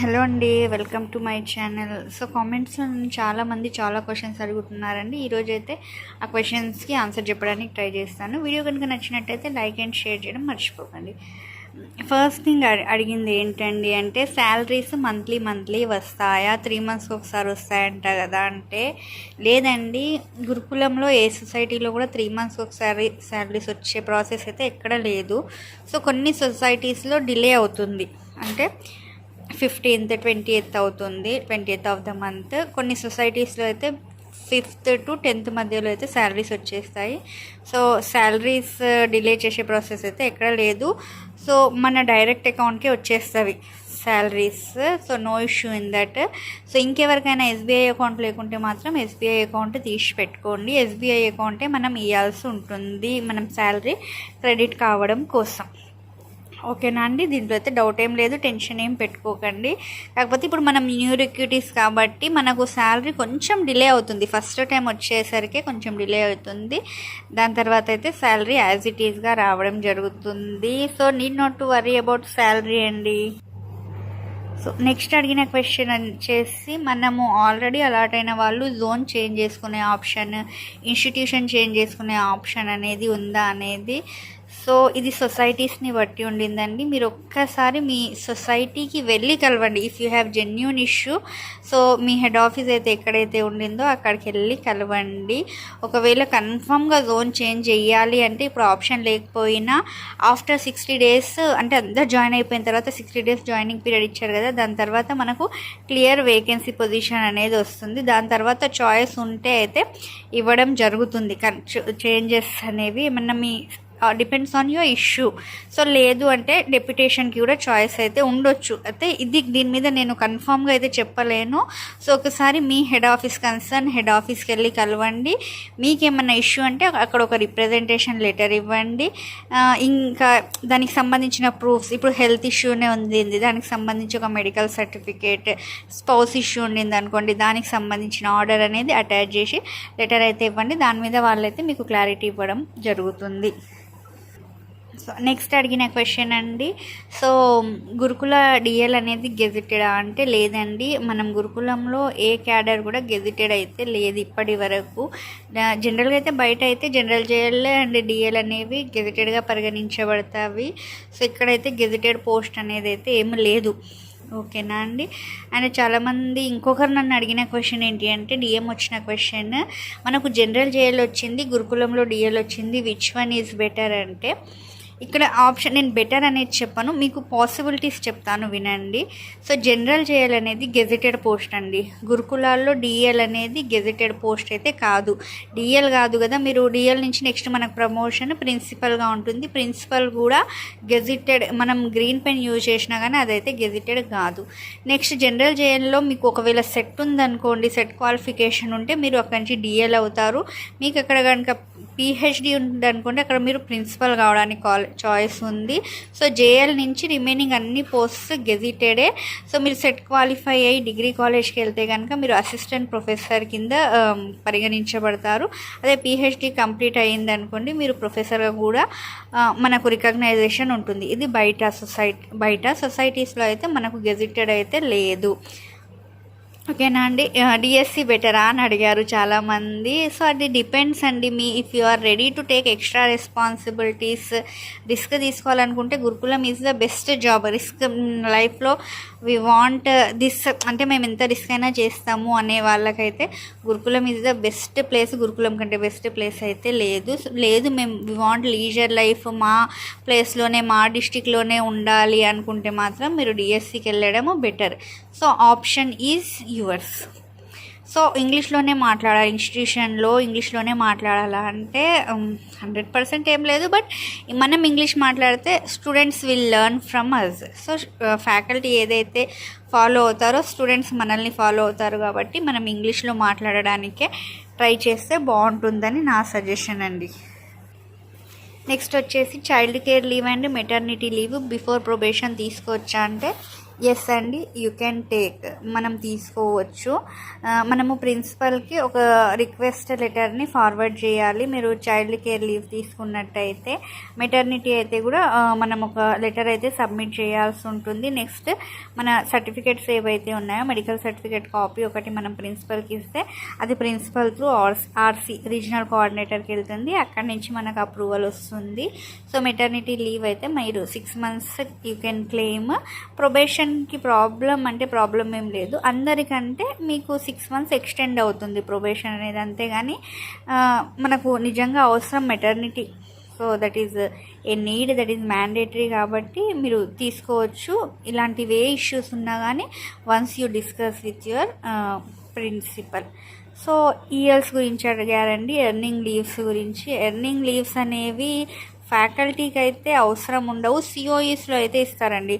Hello అండి welcome to my channel. So కామెంట్స్లో నన్ను చాలామంది చాలా క్వశ్చన్స్ అడుగుతున్నారండి. ఈరోజు అయితే ఆ క్వశ్చన్స్కి ఆన్సర్ చెప్పడానికి ట్రై చేస్తాను. వీడియో కనుక నచ్చినట్టయితే లైక్ అండ్ షేర్ చేయడం మర్చిపోకండి. ఫస్ట్ థింగ్ అడిగింది ఏంటండి అంటే శాలరీస్ మంత్లీ మంత్లీ వస్తాయా? త్రీ మంత్స్కి ఒకసారి వస్తాయంట కదా అంటే లేదండి. గురుకులంలో ఏ సొసైటీలో కూడా త్రీ మంత్స్కి ఒకసారి శాలరీస్ వచ్చే ప్రాసెస్ అయితే ఎక్కడ లేదు. సో కొన్ని సొసైటీస్లో డిలే అవుతుంది. అంటే ఫిఫ్టీన్త్ ట్వంటీ ఎయిత్ అవుతుంది. Twenty eighth of the month. కొన్ని సొసైటీస్లో అయితే ఫిఫ్త్ టు టెన్త్ మధ్యలో అయితే శాలరీస్ వచ్చేస్తాయి. సో శాలరీస్ డిలే చేసే ప్రాసెస్ అయితే ఎక్కడ లేదు. సో మన డైరెక్ట్ అకౌంట్కే వచ్చేస్తుంది salaries so no issue in that. So ఇంకెవరికైనా ఎస్బీఐ అకౌంట్ లేకుంటే మాత్రం ఎస్బీఐ అకౌంట్ తీసి పెట్టుకోండి. ఎస్బీఐ అకౌంటే మనం ఇవ్వాల్సి ఉంటుంది. మనం శాలరీ క్రెడిట్ కావడం కోసం. ఓకేనా అండి? దీంట్లో అయితే డౌట్ ఏం లేదు టెన్షన్ ఏం పెట్టుకోకండి. కాకపోతే ఇప్పుడు మనం న్యూ రిక్యూటీస్ కాబట్టి మనకు శాలరీ కొంచెం డిలే అవుతుంది. ఫస్ట్ టైం వచ్చేసరికి కొంచెం డిలే అవుతుంది. దాని తర్వాత అయితే శాలరీ యాజ్ ఇట్ ఈస్గా రావడం జరుగుతుంది. So need not to worry about salary అండి. సో నెక్స్ట్ అడిగిన క్వశ్చన్ వచ్చేసి మనము ఆల్రెడీ అలాట్ అయిన వాళ్ళు జోన్ చేంజ్ చేసుకునే ఆప్షన్ ఇన్స్టిట్యూషన్ చేంజ్ చేసుకునే ఆప్షన్ అనేది ఉందా అనేది సో ఇది సొసైటీస్ని బట్టి ఉండిందండి. మీరు ఒక్కసారి మీ సొసైటీకి వెళ్ళి కలవండి. If you have genuine issue so me head office అయితే ఎక్కడైతే ఉండిందో అక్కడికి వెళ్ళి కలవండి. ఒకవేళ కన్ఫామ్గా జోన్ చేంజ్ చేయాలి అంటే ఇప్పుడు ఆప్షన్ లేకపోయినా ఆఫ్టర్ సిక్స్టీ డేస్ అంటే అందరు జాయిన్ అయిపోయిన తర్వాత సిక్స్టీ డేస్ జాయినింగ్ పీరియడ్ ఇచ్చారు కదా దాని తర్వాత మనకు క్లియర్ వేకెన్సీ పొజిషన్ అనేది వస్తుంది. దాని తర్వాత చాయిస్ ఉంటే అయితే ఇవ్వడం జరుగుతుంది. చేంజెస్ అనేవి ఏమన్నా మీ depends on your issue so లేదు అంటే డెప్యుటేషన్కి కూడా చాయిస్ అయితే ఉండొచ్చు. అయితే ఇది దీని మీద నేను కన్ఫామ్గా అయితే చెప్పలేను. సో ఒకసారి మీ హెడ్ ఆఫీస్ కన్సర్న్ హెడ్ ఆఫీస్కి వెళ్ళి కలవండి. మీకేమన్నా ఇష్యూ అంటే అక్కడ ఒక రిప్రజెంటేషన్ లెటర్ ఇవ్వండి. ఇంకా దానికి సంబంధించిన ప్రూఫ్స్ ఇప్పుడు హెల్త్ ఇష్యూనే ఉంది దానికి సంబంధించి ఒక మెడికల్ సర్టిఫికేట్ స్పౌస్ ఇష్యూ ఉండింది అనుకోండి దానికి సంబంధించిన ఆర్డర్ అనేది అటాచ్ చేసి లెటర్ అయితే ఇవ్వండి. దాని మీద వాళ్ళైతే మీకు క్లారిటీ ఇవ్వడం జరుగుతుంది. నెక్స్ట్ అడిగిన క్వశ్చన్ అండి. సో గురుకుల డిఎల్ అనేది గెజిటెడా అంటే లేదండి. మనం గురుకులంలో ఏ క్యాడర్ కూడా గెజిటెడ్ అయితే లేదు ఇప్పటి వరకు. జనరల్గా అయితే బయట అయితే జనరల్ జేఎల్ అండ్ డిఎల్ అనేవి గెజిటెడ్గా పరిగణించబడతాయి సో ఇక్కడైతే గెజిటెడ్ పోస్ట్ అనేది అయితే ఏమి లేదు. ఓకేనా అండి? అండ్ చాలామంది ఇంకొకరు నన్ను అడిగిన క్వశ్చన్ ఏంటి అంటే డిఎం వచ్చిన క్వశ్చన్ మనకు జనరల్ జేఎల్ వచ్చింది గురుకులంలో డిఎల్ వచ్చింది. విచ్ వన్ ఈజ్ బెటర్ అంటే ఇక్కడ ఆప్షన్ నేను బెటర్ అనేది చెప్పను. మీకు పాసిబిలిటీస్ చెప్తాను వినండి. సో జనరల్ జేఎల్ అనేది గెజిటెడ్ పోస్ట్ అండి. గురుకులాల్లో డిఎల్ అనేది గెజిటెడ్ పోస్ట్ అయితే కాదు. డిఎల్ కాదు కదా మీరు డిఎల్ నుంచి నెక్స్ట్ మనకు ప్రమోషన్ ప్రిన్సిపల్గా ఉంటుంది. ప్రిన్సిపల్ కూడా గెజిటెడ్ మనం గ్రీన్ పెన్ యూజ్ చేసినా కానీ అదైతే గెజిటెడ్ కాదు. నెక్స్ట్ జనరల్ జేఎల్లో మీకు ఒకవేళ సెట్ ఉందనుకోండి సెట్ క్వాలిఫికేషన్ ఉంటే మీరు అక్కడి నుంచి డిఎల్ అవుతారు. మీకు అక్కడ కనుక పిహెచ్డి ఉందనుకోండి అక్కడ మీరు ప్రిన్సిపల్ కావడానికి కాల్ చాయిస్ ఉంది. సో జేఎల్ నుంచి రిమైనింగ్ అన్ని పోస్ట్స్ గెజిటెడే సో మీరు సెట్ క్వాలిఫై అయ్యి డిగ్రీ కాలేజ్కి వెళ్తే కనుక మీరు అసిస్టెంట్ ప్రొఫెసర్ కింద um, పరిగణించబడతారు. అదే పిహెచ్డి కంప్లీట్ అయ్యింది అనుకోండి మీరు ప్రొఫెసర్గా కూడా మనకు రికగ్నైజేషన్ ఉంటుంది. ఇది బయట సొసైటీ బయట సొసైటీస్లో అయితే మనకు గెజిటెడ్ అయితే లేదు. ఓకేనా అండి? డిఎస్సి బెటరా అని అడిగారు చాలామంది. సో అది డిపెండ్స్ అండి. మీ if you are ready to take extra responsibilities risk తీసుకోవాలనుకుంటే Gurukulam is the best job risk లైఫ్లో వి వాంట్ దిస్ అంటే మేము ఎంత రిస్క్ అయినా చేస్తాము అనే వాళ్ళకైతే గురుకులం ఈజ్ ద బెస్ట్ ప్లేస్ గురుకులం కంటే బెస్ట్ ప్లేస్ అయితే లేదు. లేదు మేము వి వాంట్ లీజర్ లైఫ్ మా ప్లేస్లోనే మా డిస్టిక్లోనే ఉండాలి అనుకుంటే మాత్రం మీరు డిఎస్సికి వెళ్ళడము better so option is yours so ఇంగ్లీష్లోనే మాట్లాడాలి ఇన్స్టిట్యూషన్లో ఇంగ్లీష్లోనే మాట్లాడాలా అంటే హండ్రెడ్ పర్సెంట్ ఏం లేదు బట్ మనం ఇంగ్లీష్ మాట్లాడితే students will learn from us so faculty ఏదైతే ఫాలో అవుతారో స్టూడెంట్స్ మనల్ని ఫాలో అవుతారు కాబట్టి మనం ఇంగ్లీష్లో మాట్లాడడానికే ట్రై చేస్తే బాగుంటుందని నా సజెషన్ అండి. నెక్స్ట్ వచ్చేసి child care leave and maternity leave before probation తీసుకోవచ్చా అంటే ఎస్ అండి యూ కెన్ టేక్ మనం తీసుకోవచ్చు. మనము ప్రిన్సిపల్కి ఒక రిక్వెస్ట్ లెటర్ని ఫార్వర్డ్ చేయాలి. మీరు చైల్డ్ కేర్ లీవ్ తీసుకున్నట్టయితే మెటర్నిటీ అయితే కూడా మనం ఒక లెటర్ అయితే సబ్మిట్ చేయాల్సి ఉంటుంది. నెక్స్ట్ మన సర్టిఫికేట్స్ ఏవైతే ఉన్నాయో మెడికల్ సర్టిఫికేట్ కాపీ ఒకటి మనం ప్రిన్సిపల్కి ఇస్తే అది ప్రిన్సిపల్ త్రూ ఆర్స్ ఆర్సీ రీజనల్ కోఆర్డినేటర్కి వెళ్తుంది. అక్కడి నుంచి మనకు అప్రూవల్ వస్తుంది. సో మెటర్నిటీ లీవ్ అయితే మీరు six months you can claim. Probation ప్రొబేషన్కి problem అంటే ప్రాబ్లం ఏం లేదు. అందరికంటే మీకు సిక్స్ మంత్స్ ఎక్స్టెండ్ అవుతుంది ప్రొబేషన్ అనేది అంతేగాని మనకు నిజంగా అవసరం maternity so that is a need that is mandatory కాబట్టి మీరు తీసుకోవచ్చు. ఇలాంటివి ఏ ఇష్యూస్ ఉన్నా కానీ once you discuss with your principal so years గురించి అడిగారండి ఎర్నింగ్ లీవ్స్ గురించి. ఎర్నింగ్ లీవ్స్ అనేవి ఫ్యాకల్టీకి అయితే అవసరం ఉండవు సిఓఈస్లో అయితే ఇస్తారండి.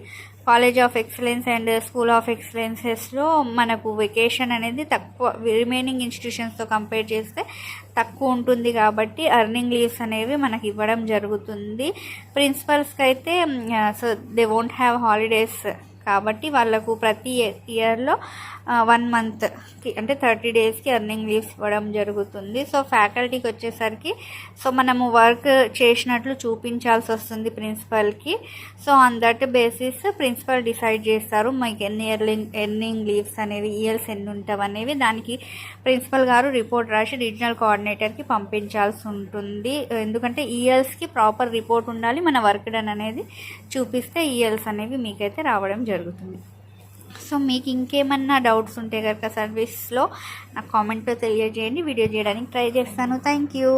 College of excellence and school of ఎక్సలెన్సెస్లో మనకు వెకేషన్ అనేది తక్కువ రిమైనింగ్ ఇన్స్టిట్యూషన్స్తో కంపేర్ చేస్తే తక్కువ ఉంటుంది కాబట్టి అర్నింగ్ లీవ్స్ అనేవి మనకి ఇవ్వడం జరుగుతుంది. ప్రిన్సిపల్స్కి అయితే so they won't have holidays కాబట్టి వాళ్ళకు ప్రతి ఇయర్లో వన్ మంత్కి అంటే థర్టీ డేస్కి ఎర్నింగ్ లీవ్స్ ఇవ్వడం జరుగుతుంది. సో ఫ్యాకల్టీకి వచ్చేసరికి సో మనము వర్క్ చేసినట్లు చూపించాల్సి వస్తుంది ప్రిన్సిపల్కి so on that basis principal decide చేస్తారు మీకు ఎన్ని ఎర్నింగ్ ఎర్నింగ్ లీవ్స్ అనేవి ఇయర్స్ ఎన్ని ఉంటావు అనేవి. దానికి ప్రిన్సిపల్ గారు రిపోర్ట్ రాసి రీజనల్ కోఆర్డినేటర్కి పంపించాల్సి ఉంటుంది. ఎందుకంటే ఈఎల్స్కి ప్రాపర్ రిపోర్ట్ ఉండాలి మన వర్క్ డన్ అనేది చూపిస్తే ఈఎల్స్ అనేవి మీకైతే రావడం జరుగుతుంది. జరుగుతుంది. సో మీకు ఇంకేమన్నా డౌట్స్ ఉంటే కనుక సర్వీస్లో నాకు కామెంట్లో తెలియజేయండి. వీడియో చేయడానికి ట్రై చేస్తాను. Thank you